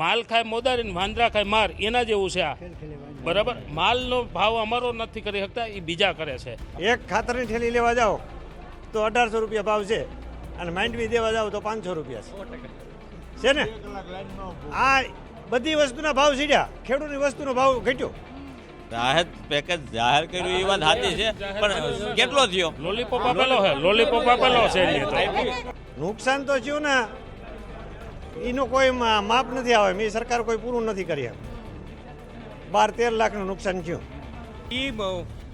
માલ ખાય મોદારી ને વાંદરા ખાય માર એના જેવું છે આ. બરાબર? માલનો ભાવ અમારો નથી કરી શકતા એ બીજા કરે છે. એક ખાતરની થેલી લેવા જાઓ તો અઢારસો રૂપિયા ભાવ છે. અને માંડવી દેવા જાઓ તો પાંચસો રૂપિયા છે. છે ને? આ બધી વસ્તુના ભાવ સીડ્યા. ખેડૂતની વસ્તુનો ભાવ ઘટ્યો. રાહત પેકેજ જાહેર કર્યું એ વાત સાચી છે. પણ કેટલો થયો? લોલીપોપ આપેલો છે લોલીપોપ આપેલો છે નુકસાન તો થયું ને એનું કોઈ માપ નથી આવે. મેં સરકાર કોઈ પૂરું નથી કરી બાર તેર લાખનું નુકસાન થયું. એ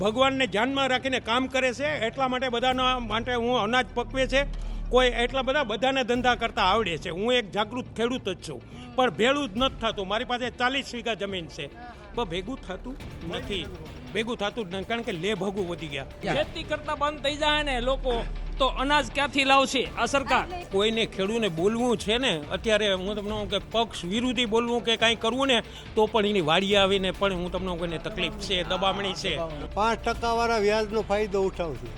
ભગવાનને ધ્યાનમાં રાખીને કામ કરે છે. એટલા માટે બધાના માટે હું અનાજ પકવે છે. કોઈ એટલા બધા બધાને ધંધા કરતા આવડે છે. હું એક જાગૃત ખેડૂત જ છું. પણ ભેળું જ નથી થતું. મારી પાસે ચાલીસ વીઘા જમીન છે. પણ ભેગું થતું નથી. ભેગું થતું જ નથી કારણ કે લે ભગું વધી ગયા. ખેતી કરતા બંધ થઈ જાય ને લોકો તો અનાજ ક્યાંથી લાવશે? આ સરકાર. કોઈને ખેડૂને બોલવું છે ને અત્યારે હું તમને કે પક્ષ વિરોધી બોલવું કે કાંઈ કરવું ને તો પણ એની વાડી આવીને પણ હું તમને કોઈને તકલીફ છે દબામણી છે. પાંચ ટકા વાળા વ્યાજનો ફાયદો ઉઠાવશું.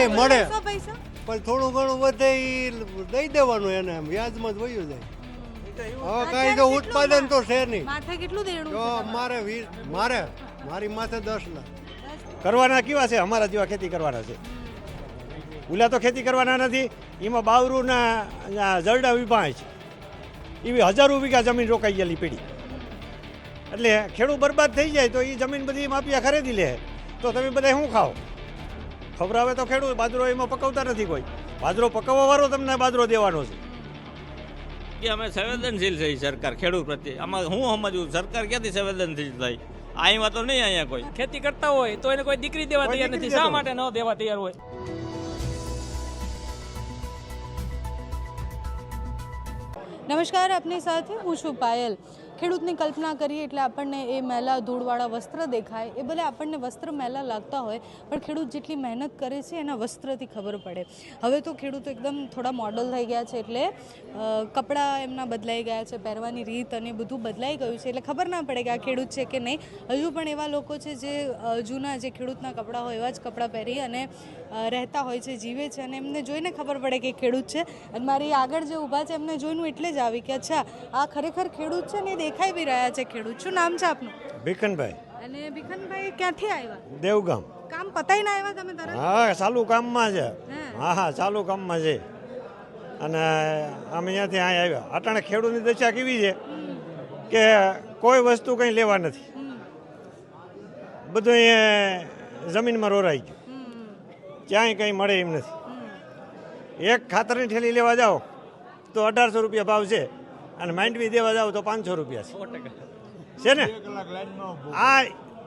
એ મળે. પણ થોડું ઘણું વધે એ દઈ દેવાનું એને વ્યાજમાં જ વયું જાય. હવે કાંઈ તો ઉત્પાદન તો છે નહીં. માથે કેટલું દેણું જો છે મારે વીસ મારે મારી માથે દસ લાખ. કરવાના કેવા છે? અમારા જેવા ખેતી કરવાના છે. ઉલા તો ખેતી કરવાના નથી, એમાં બાવરુના જરડા છે. એવી હજારો વીઘા જમીન રોકાઈ ગયેલી પેઢી એટલે ખેડૂત બરબાદ થઈ જાય તો એ જમીન બધી માફિયા ખરીદી લે. તો તમે બધા શું ખાઓ? ખવડાવે તો ખેડૂત, બાજરો એમાં પકવતા નથી કોઈ. બાજરો પકવવા વાળો તમને બાજરો દેવાનો છે. કે અમે સંવેદનશીલ છે સરકાર, ખેડૂત પ્રત્યે. આમાં હું સમજવું સરકાર ક્યાંથી સંવેદનશીલ થાય? અહીંયા તો નહીં અહીંયા કોઈ. ખેતી કરતા હોય તો એને કોઈ દીકરી દેવા તૈયાર નથી. શા માટે ન દેવા તૈયાર હોય? નમસ્કાર આપની સાથે હું છું પાયલ. ખેડૂતની કલ્પના કરીએ એટલે આપણને એ મેલા ધૂળવાળા વસ્ત્ર દેખાય. એ ભલે આપણને વસ્ત્ર મેલા લાગતા હોય, પણ ખેડૂત જેટલી મહેનત કરે છે, એના વસ્ત્રથી ખબર પડે. હવે તો ખેડૂતો એકદમ થોડા મોડલ થઈ ગયા છે એટલે કપડાં એમના બદલાઈ ગયા છે, પહેરવાની રીત અને બધું બદલાઈ ગયું છે એટલે ખબર ના પડે કે આ ખેડૂત છે કે નહીં. હજુ પણ એવા લોકો છે જે જૂના જે ખેડૂતના કપડાં હોય એવા જ કપડાં પહેરી અને રહેતા હોય છે, જીવે છે અને એમને જોઈને ખબર પડે કે ખેડૂત છે. અને મારી આગળ જે ઊભા છે એમને જોઈને એટલે જ આવી કે, અચ્છા, આ ખરેખર ખેડૂત છે ને દેખાઈ બી રહ્યા છે ખેડૂત. શું નામ છે આપનું? ભીખનભાઈ. અને ભીખનભાઈ ક્યાંથી આવ્યા? દેવગામ. કામ પતાઈને આવ્યા તમે તરત? હા ચાલુ કામમાં છે. હા. હા ચાલુ કામમાં છે. અને અમે અહીંયાથી અહીં આવ્યા. અટાણે ખેડૂતની દશા કેવી છે? કે કોઈ વસ્તુ કંઈ લેવા નથી. બધું એ જમીનમાં રોરાઈ ગયું. ક્યાંય કંઈ મળે એમ નથી. એક ખાતરની ઠેલી લેવા જાઓ તો અઢારસો રૂપિયા ભાવ છે. અને માંડવી દેવા જાઓ તો પાંચસો રૂપિયા છે. છે ને? આ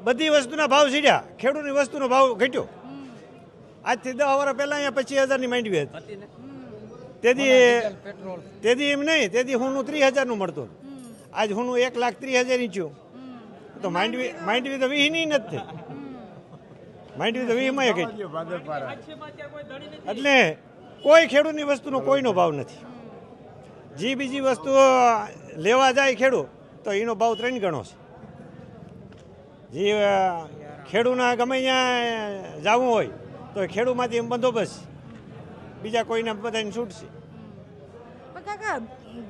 બધી વસ્તુના ભાવ સીડ્યા. ખેડૂતની વસ્તુનો ભાવ ઘટ્યો. આજથી દસ વર્ષ પહેલા અહીંયા પચીસ હજારની માંડવી હતી. તેથી તેથી એમ નહીં તેથી હુંનું ત્રીસ હજારનું મળતું આજ હુંનું એક લાખ ત્રીસ હજાર થયું. તો માંડવી માંડવી તો વીસની નથી માંડવી તો વીસમાં ઘટી. એટલે કોઈ ખેડૂતની વસ્તુનો કોઈનો ભાવ નથી. જે બીજી વસ્તુઓ લેવા જાય ખેડૂત તો એનો ભાવ ત્રણ ગણો છે. જે ખેડૂના ગમે ત્યાં જવું હોય તો ખેડૂમાંથી એમ બંદોબસ્ત બીજા કોઈને બધાને છૂટશે. કાકા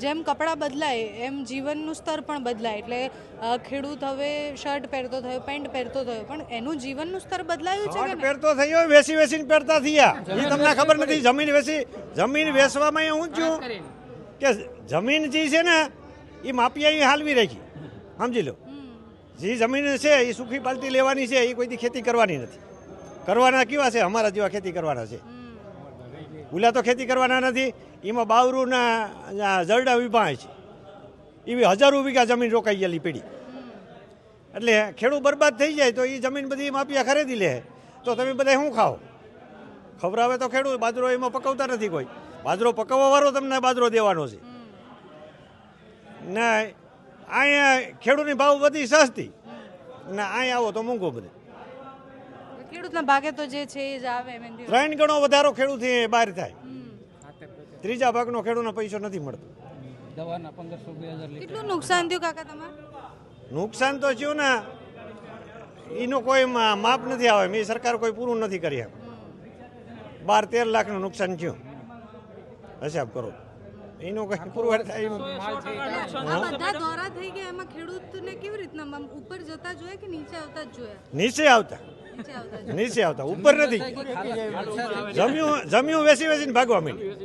જેમ કપડાં બદલાય એમ જીવનનું સ્તર પણ બદલાય. એટલે ખેડૂત હવે શર્ટ પહેરતો થયો પેન્ટ પહેરતો થયો પણ એનું જીવનનું સ્તર બદલાયું છે કે પહેરતો થયો વેસી વેસીને પહેરતા થયા. એ તમને ખબર નથી જમીન વેસી જમીન વેચવામાં હું છું? કે જમીન જે છે ને, એ માપિયા એ હાલવી રાખી. સમજી લો. જે જમીન છે, એ સુખી પાલટી લેવાની છે, એ કોઈથી ખેતી કરવાની નથી. કરવાના કેવા છે? અમારા જેવા ખેતી કરવાના છે. ઓલા તો ખેતી કરવાના નથી. એમાં બાવરુના જરડા વિભાય છે. એવી હજારો વીઘા જમીન રોકાઈ ગયેલી પેઢી એટલે ખેડૂત બરબાદ થઈ જાય તો એ જમીન બધી માફિયા ખરીદી લે. તો તમે બધા શું ખાઓ? ખવડાવે તો ખેડૂત, બાજરો એમાં પકવતા નથી કોઈ. બાજરો પકવવા વાળો તમને બાજરો દેવાનો છે. ને અહીંયા ખેડૂતની ભાવ બધી સસ્તી. ને અહીંયા આવો તો મોંઘો બધે. ખેડૂતના ભાગે તો જે છે એ જ આવે ત્રણ ગણો વધારો ખેડૂત બહાર થાય. ત્રીજા ભાગનો ખેડૂતનો પૈસો નથી મળતો. કેટલું નુકસાન થયું કાકા તમારે? નુકસાન તો થયું ને એનું કોઈ મા- માપ નથી આવે મેં સરકાર કોઈ પૂરું નથી કરી એમ બાર તેર લાખનું નુકસાન થયું. હિસાબ કરો. એનો કઈ પુરવાર થાય આ બધા દોરા થઈ ગયા. એમાં ખેડૂતને કેવી રીતના આમ ઉપર જતા જોયા કે નીચે આવતા જ જોયા? નીચે આવતા. નીચે આવતા ઉપર નથી. જમ્યું જમ્યું વેસી વેસીને ભાગવા માંડ્યું.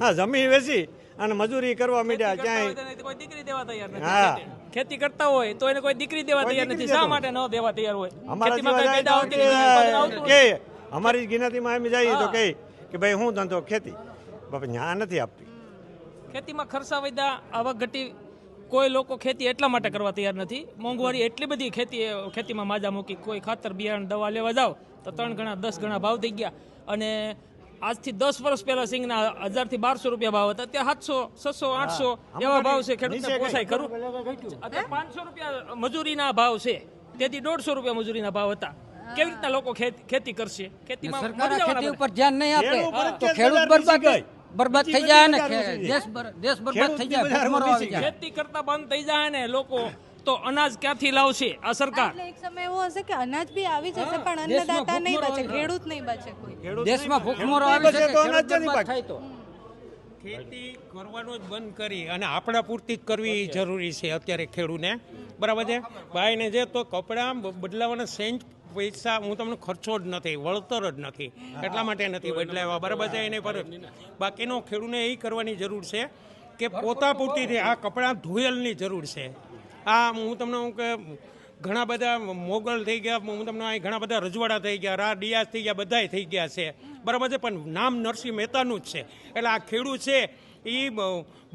હા જમી વેસી અને મજૂરી કરવા માંડ્યા. ક્યાંય કોઈ દીકરી દેવા તૈયાર હા. ખેતી કરતા હોય તો એને કોઈ દીકરી દેવા તૈયાર નથી. શા માટે ન દેવા તૈયાર હોય? અમારા કે કે અમારી ગિનાતીમાં એમ જઈએ તો કે કે ભાઈ હું ધંધો ખેતી? બાપા ન્યા નથી આપતી. ખેતીમાં ખર્ચા વધ્યા આવક ઘટી કોઈ લોકો ખેતી એટલા માટે કરવા તૈયાર નથી. મોંઘવારી એટલી બધી ખેતી ખેતીમાં માજા મૂકી કોઈ ખાતર બિયારણ દવા લેવા જાઓ તો ત્રણ ગણા દસ ગણા ભાવ થઈ ગયા. અને આજથી દસ વર્ષ પહેલા સિંગના હજારથી બારસો રૂપિયા ભાવ હતા ત્યાં સાતસો છસો આઠસો એવા ભાવ છે ખેડૂતને પોસાય ખરું. અત્યારે પાંચસો રૂપિયા મજૂરીના ભાવ છે તેથી દોઢસો રૂપિયા મજૂરીના ભાવ હતા. કેવી રીતના લોકો ખેતી કરશે? ખેતીમાં સરકાર ખેતી ઉપર ધ્યાન નહીં આપે. ખેડૂત તો ખેડૂત બરબાદ. બરબાદ થઈ જાય ને દેશ દેશ બરબાદ થઈ જાય ખેતી કરતા બંધ થઈ જાય ને લોકો તો અનાજ ક્યાંથી લાવશે? આ સરકાર. એક સમય એવો હશે કે અનાજ બી આવી જશે પણ અન્નદાતા નહીં બચે ખેડૂત નહીં બચે કોઈ. દેશમાં ભૂખમરો આવી નહીં તો અનાજ થાય તો. ખેતી કરવાનું જ બંધ કરી અને આપણા પૂરતી જ કરવી જરૂરી છે અત્યારે ખેડૂને. બરાબર છે? ભાઈને જે તો કપડાં બદલાવાના સેન્ટ પૈસા હું તમને ખર્ચો જ નથી વળતર જ નથી. એટલા માટે નથી બદલાવ્યા બરાબર છે એને પર બાકીનો ખેડૂને એ કરવાની જરૂર છે કે પોતા પૂરતીથી આ કપડાં ધોયેલની જરૂર છે. આ હું તમને હું કે ઘણા બધા મોગલ થઈ ગયા હું તમને અહીં ઘણા બધા રજવાડા થઈ ગયા રા ડિયાસ થઈ ગયા બધાય થઈ ગયા છે. બરાબર છે પણ નામ નરસિંહ મહેતાનું જ છે. એટલે આ ખેડૂત છે એ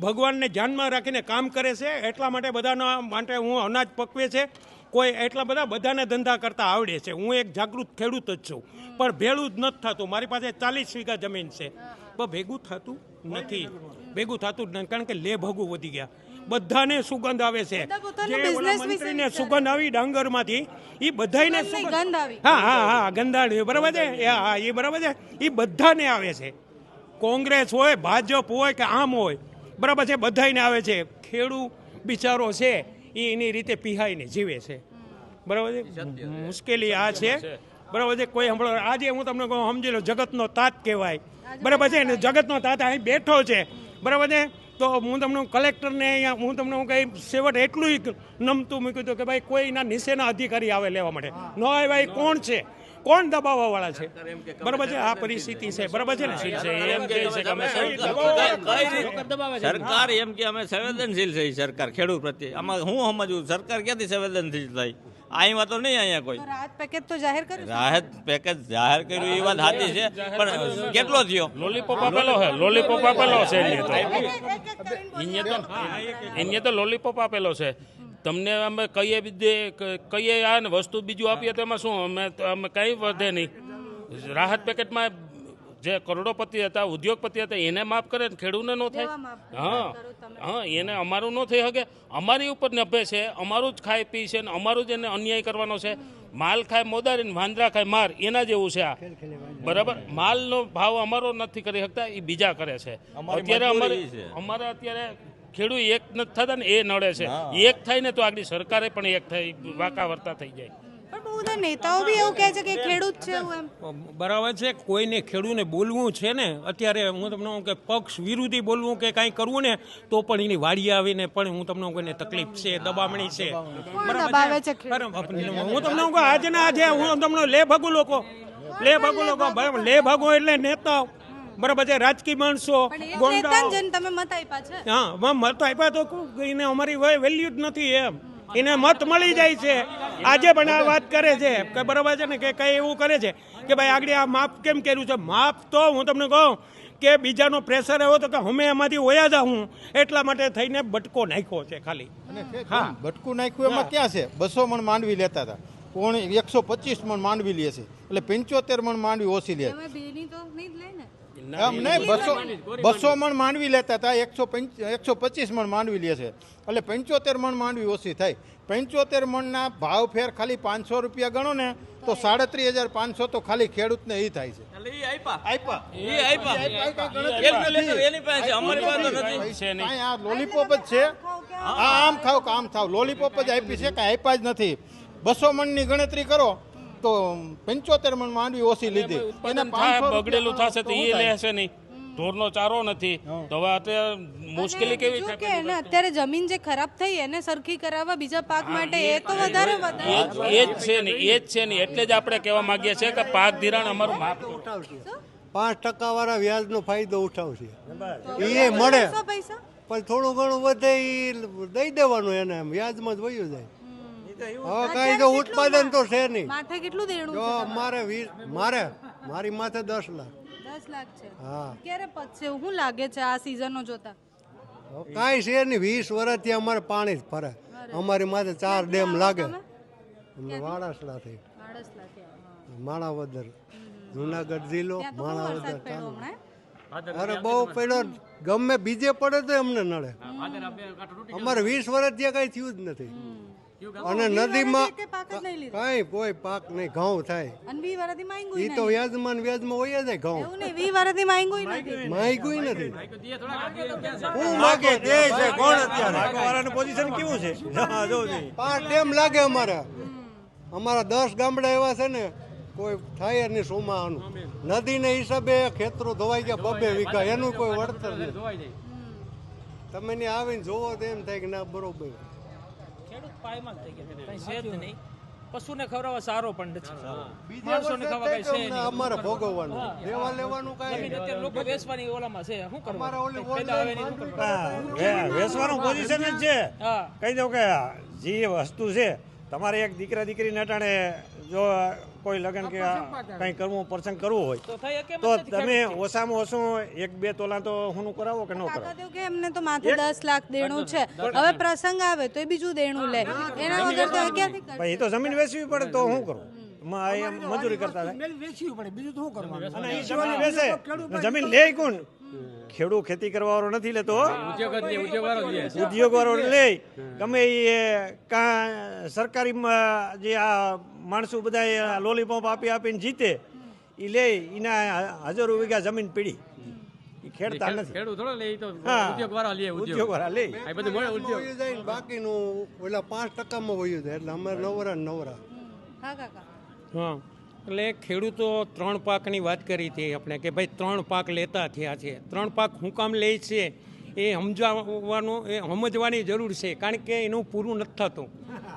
ભગવાનને ધ્યાનમાં રાખીને કામ કરે છે એટલા માટે બધાના માટે હું અનાજ પકવે છે. કોઈ એટલા બધા બધાને ધંધા કરતા આવડે છે. હું એક જાગૃત ખેડૂત જ છું. પણ ભેળું જ નથી થતું. મારી પાસે ચાલીસ વીઘા જમીન છે. પણ ભેગું થતું નથી. ભેગું થતું જ નથી. કારણ કે લે ભગું વધી ગયા. બધાને સુગંધ આવે છે. જે. સુગંધ આવી ડાંગરમાંથી એ બધાને સુગંધ. હા હા હા ગંધાડ બરાબર છે? એ હા એ બરાબર છે? એ બધાને આવે છે. કોંગ્રેસ હોય ભાજપ હોય કે આમ હોય. બરાબર છે? બધાને આવે છે. ખેડૂ બિચારો છે. એ એની રીતે પીહાઈને જીવે છે. બરાબર છે? મુશ્કેલી આ છે. બરાબર છે? કોઈ હમણાં આજે હું તમને કહું સમજી લો જગતનો તાત કહેવાય. બરાબર છે? ને જગતનો તાત અહીં બેઠો છે. બરાબર છે? તો હું તમને કલેક્ટરને અહીંયા હું તમને હું કંઈ સેવટ એટલું નમતું મૂક્યું હતું કે ભાઈ કોઈના નીચેના અધિકારી આવે લેવા માટે. ન ભાઈ કોણ છે? કોણ દબાવવા વાળા છે બરાબર છે આ પરિસ્થિતિ છે બરાબર છે ને એમ કહે છે કે અમે કઈ રીતે? સરકાર એમ કે અમે સંવેદનશીલ છે સરકાર ખેડૂત પ્રત્યે આમાં હું સમજવું સરકાર ક્યાંથી સંવેદનશીલ થઈ અહીં વાતો નહીં અહીંયા કોઈ તો રાહત પેકેજ તો જાહેર કર્યું રાહત પેકેજ જાહેર કર્યું એ વાત સાચી છે પણ કેટલો થયો લોલીપોપ આપેલો છે લોલીપોપ આપેલો છે એને તો એને તો લોલીપોપ આપેલો છે તમને અમે કહીએ બીજે કહીએ આ ને વસ્તુ બીજું આપીએ તો એમાં શું? અમે અમે કંઈ વધે નહીં. રાહત પેકેટમાં જે કરોડોપતિ હતા ઉદ્યોગપતિ હતા એને માફ કરે ને ખેડૂતને ન થાય? હા. હા એને અમારું ન થઈ શકે. અમારી ઉપર નભે છે અમારું જ ખાય પી છે ને અમારું જ એને અન્યાય કરવાનો છે. માલ ખાય મોદારી ને વાંદરા ખાય માર એના જેવું છે આ. બરાબર? માલનો ભાવ અમારો નથી કરી શકતા એ બીજા કરે છે. અત્યારે અમારે છે. અમારે અત્યારે ખેડૂત એક નથી થતા ને એ નડે છે. એક થાય ને તો આગળ સરકારે પણ એક થઈ વાકા વર્તા થઈ જાય. પણ બહુ બધા નેતાઓ બી એવું કહે છે કે ખેડૂત છે બરાબર છે કોઈને ખેડૂતને બોલવું છે ને અત્યારે હું તમને કે પક્ષ વિરોધી બોલવું કે કાંઈ કરવું ને તો પણ એની વાડી આવીને પણ હું તમને કોઈને તકલીફ છે દબામણી છે. બરાબર છે? બરાબર. હું તમને કહું આજના આજે હું તમને લે ભગુ લોકો લે ભગુ લોકો બરાબર લે ભાગુ એટલે નેતાઓ. બરાબર છે રાજકીય માણસો તમે મત આપ્યા છે. હા મત આપ્યા તો ક- એને અમારી વેલ્યુ જ નથી એમ. એને મત મળી જાય છે. આજે પણ આ વાત કરે છે. કે બરાબર છે ને કે કઈ એવું કરે છે કે ભાઈ આગળ આ માપ કેમ કર્યું છે? માપ તો હું તમને કહું કે બીજાનો પ્રેશર એવો તો કે અમે એમાંથી ઓયા જા હું. એટલા માટે થઈને બટકો નાખ્યો છે ખાલી. હા. બટકું નાખ્યું એમાં ક્યાં છે? બસો મણ માંડવી લેતા હતા. કોણ? એકસો પચીસ મણ માંડવી લે છે. એટલે પંચોતેર મણ માંડવી ઓછી લે. એમાં નહીં બસો બસો મણ માંડવી લેતા હતા એકસો પંચ એકસો પચીસ મણ માંડવી લે છે. એટલે પંચોતેર મણ માંડવી ઓછી થાય પંચોતેર મણના ભાવ ફેર ખાલી પાંચસો રૂપિયા ગણો ને તો સાડત્રીસ હજાર પાંચસો તો ખાલી ખેડૂતને એ થાય છે. લોલીપોપ જ છે. આ આમ ખાવ કે આમ થાવ. લોલીપોપ જ આપી છે કાંઈ આપ્યા જ નથી. બસો મણની ગણતરી કરો. તો પંચોતેર મણ માંડવી ઓછી લીધી. ઉત્પાદન થાય બગડેલું થશે તો એ લેશે નહીં. ઢોરનો ચારો નથી. તો હવે અત્યારે મુશ્કેલી કેવી છે થાય કે એને અત્યારે જમીન જે ખરાબ થઈ એને સરખી કરાવવા બીજા પાક માટે એ તો વધારે એ વધારે જ એ જ છે ને એ જ છે ને એટલે જ આપણે કહેવા માંગીએ છીએ કે પાક ધિરાણ અમારું માફ પાંચ ટકા વાળા વ્યાજનો ફાયદો ઉઠાવશે. એ મળે. પણ થોડું ઘણું વધે એ દઈ દેવાનું એને એમ. વ્યાજમાં જ વયું જાય. હવે કાંઈ તો ઉત્પાદન તો છે નહીં. માથે કેટલું દેણું જો મારે વીસ મારે મારી માથે દસ લાખ. દસ લાખ છે. હા. ક્યારે પતશે શું લાગે છે આ સિઝનો જોતા? કાંઈ છે નહીં. વીસ વર્ષથી અમારે પાણી જ ફરે. અમારી માથે ચાર ડેમ લાગે. અમે માણસલાથી, માણાવદર. જુનાગઢ જિલ્લો ત્યાં માણાવદર અરે બહુ પડ્યો. ગમે બીજે પડે તો એમને નડે. અમારે વીસ વર્ષથી કઈ થયું જ નથી. અને નદીમાં જ કાંઈ કોઈ પાક નહીં ઘઉં થાય. એ તો વ્યાજમાં વ્યાજમાં હોય જાય ઘઉં. એવું નહીં માંગ્યું નથી. હું માગે તે છે કોણ અત્યારે? પોઝિશન કેવું છે? પાંચ ટેમ લાગે અમારે? અમારા દસ ગામડા એવા છે ને કોઈ થાય જ નહીં સોમાનું નદીને હિસાબે ખેતરો ધોવાઈ ગયા બબે વીઘા. એનું કોઈ વળતર નહીં તમે ને આવીને જોવો તો એમ થાય કે ના બરોબર. પાયમાલ થઈ ગયા કઈ છે જ નહીં. પશુને ખવડાવવા સારો પણ નથી. માણસોને વર્ષે કઈ છે અમારે ભોગવવાનું. દેવા લેવાનું કઈ અત્યારે લોકો વેચવાની ઓલામાં છે. શું કરવું? અમારે ઓલી વે- વેચવાનું પોઝિશન જ છે. હા. કહી દઉં કે જે વસ્તુ છે તમારે એક દીકરા દીકરી નટાણે જો કોઈ લગ્ન કે કંઈ કરવું પ્રસંગ કરવું હોય તો તમે ઓછામાં ઓછું એક બે તોલા તો હું કરાવો કે ન કરાવો? કે એમને તો માથે દસ લાખ દેણું છે. હવે પ્રસંગ આવે તો એ બીજું દેણું લે. એના વગર તો એ તો જમીન વેચવી પડે તો એમાં એ મજૂરી કરતા થાય. બીજું તો શું કરવાનું? અને એ જમીન જમીન લે કોણ? ખેડૂત ખેતી કરવા વાળો નથી લેતો ઉદ્યોગ વાળો લે. ગમે એ કાં સરકારીમાં જે આ માણસો બધા લોલીપોપ આપી આપીને જીતે એ લે એના હજારો વીઘા જમીન પીડી. એ ખેડતા નથી. ખેડૂત થોડો લે તો ઉદ્યોગ વાળા લે ઉદ્યોગ. વાળા લે. આ બધું મળે ઉદ્યોગ. વયું જાય ને બાકીનું ઓલા પાંચ ટકામાં વયું જાય એટલે અમારે નવરા નવરા. હા કાકા. હા. એટલે ખેડૂતો ત્રણ પાકની વાત કરી હતી આપણે કે ભાઈ ત્રણ પાક લેતા થયા છે. ત્રણ પાક હું કામ લે છે એ સમજાવવાનું એ સમજવાની જરૂર છે. કારણ કે એનું પૂરું નથી થતું.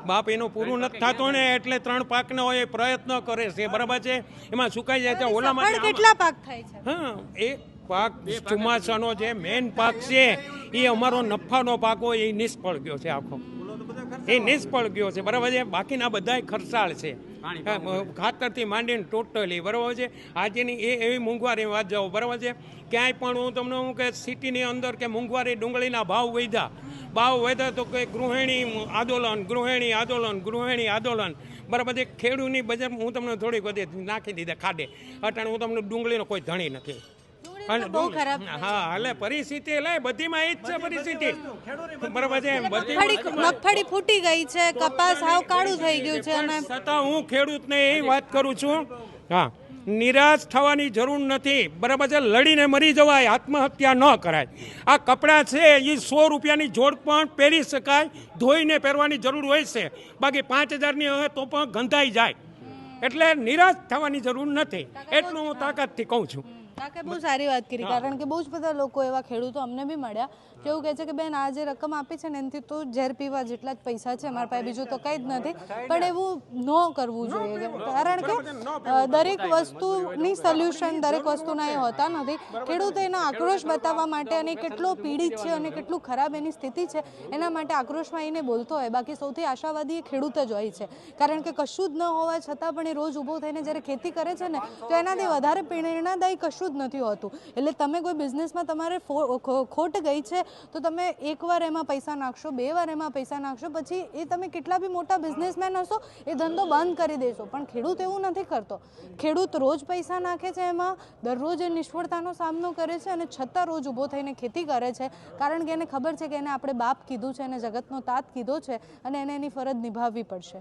બાપ એનું પૂરું નથી થતું ને એટલે ત્રણ પાકનો એ પ્રયત્ન કરે છે. બરાબર છે? એમાં સુકાઈ જાય છે ઓલામાં કેટલા પાક થાય છે? હા એ પાક ચોમાસાનો જે મેઇન પાક છે એ અમારો નફાનો પાક હોય એ નિષ્ફળ ગયો છે આખો. એ નિષ્ફળ ગયો છે. બરાબર છે? બાકીના બધાય ખર્ચાળ છે. ખાતરથી માંડીને ટોટલી બરાબર છે? આજની એ એવી મોંઘવારી વાત જાઓ બરાબર છે? ક્યાંય પણ હું તમને હું કે સિટીની અંદર કે મોંઘવારી ડુંગળીના ભાવ વધ્યા. ભાવ વધ્યા તો કે ગૃહિણી આંદોલન ગૃહિણી આંદોલન ગૃહિણી આંદોલન. બરાબર છે? ખેડૂતની બજાર હું તમને થોડીક બધી નાખી દીધા ખાડે અટાણે હું તમને ડુંગળીનો કોઈ ધણી નથી. બહુ ખરાબ હા એટલે પરિસ્થિતિ એટલે બધીમાં એ જ છે પરિસ્થિતિ. બરાબર છે મગફળી મગફળી ફૂટી ગઈ છે કપાસ હાવ કાળું થઈ ગયું છે અને છતાં હું ખેડૂતને એ વાત કરું છું હા નિરાશ થવાની જરૂર નથી. બરાબર છે લડીને મરી જવાય આત્મહત્યા ન કરાય. આ કપડાં છે એ સો રૂપિયાની જોડ પણ પહેરી શકાય ધોઈને પહેરવાની જરૂર હોય છે. બાકી પાંચ હજારની હવે તો પણ ગંધાઈ જાય. એટલે નિરાશ થવાની જરૂર નથી. એટલું હું તાકાતથી કહું છું. કાકે બહુ સારી વાત કરી. કારણ કે બહુ જ બધા લોકો એવા ખેડૂતો અમને બી મળ્યા કે એવું કહે છે કે બેન આ જે રકમ આપી છે ને એનાથી તો ઝેર પીવા જેટલા જ પૈસા છે અમારા પાસે બીજું તો કંઈ જ નથી. પણ એવું ન કરવું જોઈએ. કારણ કે દરેક વસ્તુની સોલ્યુશન દરેક વસ્તુના એ હોતા નથી. ખેડૂતો એનો આક્રોશ બતાવવા માટે અને કેટલો પીડિત છે અને કેટલું ખરાબ એની સ્થિતિ છે એના માટે આક્રોશમાં એને બોલતો હોય. બાકી સૌથી આશાવાદી એ ખેડૂત જ હોય છે. કારણ કે કશું જ ન હોવા છતાં પણ એ રોજ ઊભો થઈને જ્યારે ખેતી કરે છે ને તો એનાથી વધારે પ્રેરણાદાયી કશું જ નથી હોતું. એટલે તમે કોઈ બિઝનેસમાં તમારે ખોટ ગઈ છે, તો તમે એકવાર એમાં પૈસા નાખશો, બે વાર એમાં પૈસા નાખશો, પછી એ તમે કેટલા બી મોટા બિઝનેસમેન હશો, એ ધંધો બંધ કરી દેશો. પણ ખેડૂત એવું નથી કરતો. ખેડૂત રોજ પૈસા નાખે છે એમાં, દરરોજ એ નિષ્ફળતાનો સામનો કરે છે અને છતાં રોજ ઊભો થઈને ખેતી કરે છે. કારણ કે એને ખબર છે કે એને આપણે બાપ કીધું છે, એને જગતનો તાત કીધો છે અને એને એની ફરજ નિભાવવી પડશે.